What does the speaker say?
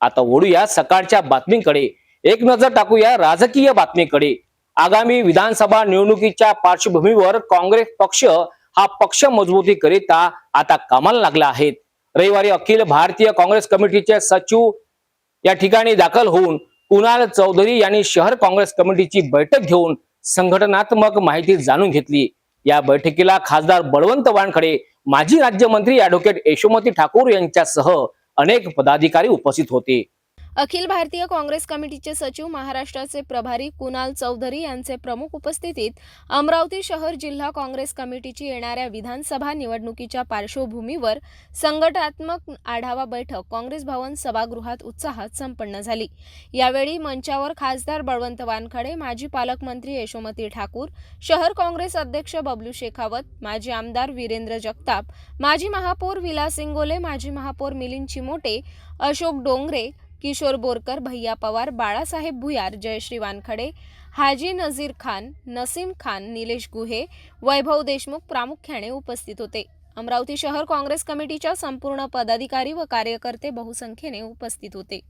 आता ओढूया सकाळच्या बातमींकडे. एक नजर टाकूया राजकीय बातमीकडे. आगामी विधानसभा निवडणुकीच्या पार्श्वभूमीवर काँग्रेस पक्ष हा पक्ष मजबूती करीता आता कामाला लागला आहे. रविवारी अखिल भारतीय काँग्रेस कमिटीचे सचिव या ठिकाणी दाखल होऊन कुणाल चौधरी यांनी शहर काँग्रेस कमिटीची बैठक घेऊन संघटनात्मक माहिती जाणून घेतली. या बैठकीला खासदार बळवंत वानखडे माजी राज्यमंत्री ऍडव्होकेट यशोमती ठाकूर यांच्यासह अनेक पदाधिकारी उपस्थित होते. अखिल भारतीय काँग्रेस कमिटीचे सचिव महाराष्ट्राचे प्रभारी कुणाल चौधरी यांचे प्रमुख उपस्थितीत अमरावती शहर जिल्हा काँग्रेस कमिटीची येणाऱ्या विधानसभा निवडणुकीच्या पार्श्वभूमीवर संघटनात्मक आढावा बैठक काँग्रेस भवन सभागृहात उत्साहात संपन्न झाली. यावेळी मंचावर खासदार बळवंत वानखडे माजी पालकमंत्री यशोमती ठाकूर शहर काँग्रेस अध्यक्ष बबलू शेखावत माजी आमदार वीरेंद्र जगताप माजी महापौर विलास इंगोले माजी महापौर मिलिंद चिमोटे अशोक डोंगरे किशोर बोरकर भैया पवार बाळासाहेब भुयार जयश्री वानखडे हाजी नझीर खान नसीम खान निलेश गुहे वैभव देशमुख प्रामुख्याने उपस्थित होते. अमरावती शहर काँग्रेस कमिटीच्या संपूर्ण पदाधिकारी व कार्यकर्ते बहुसंख्येने उपस्थित होते.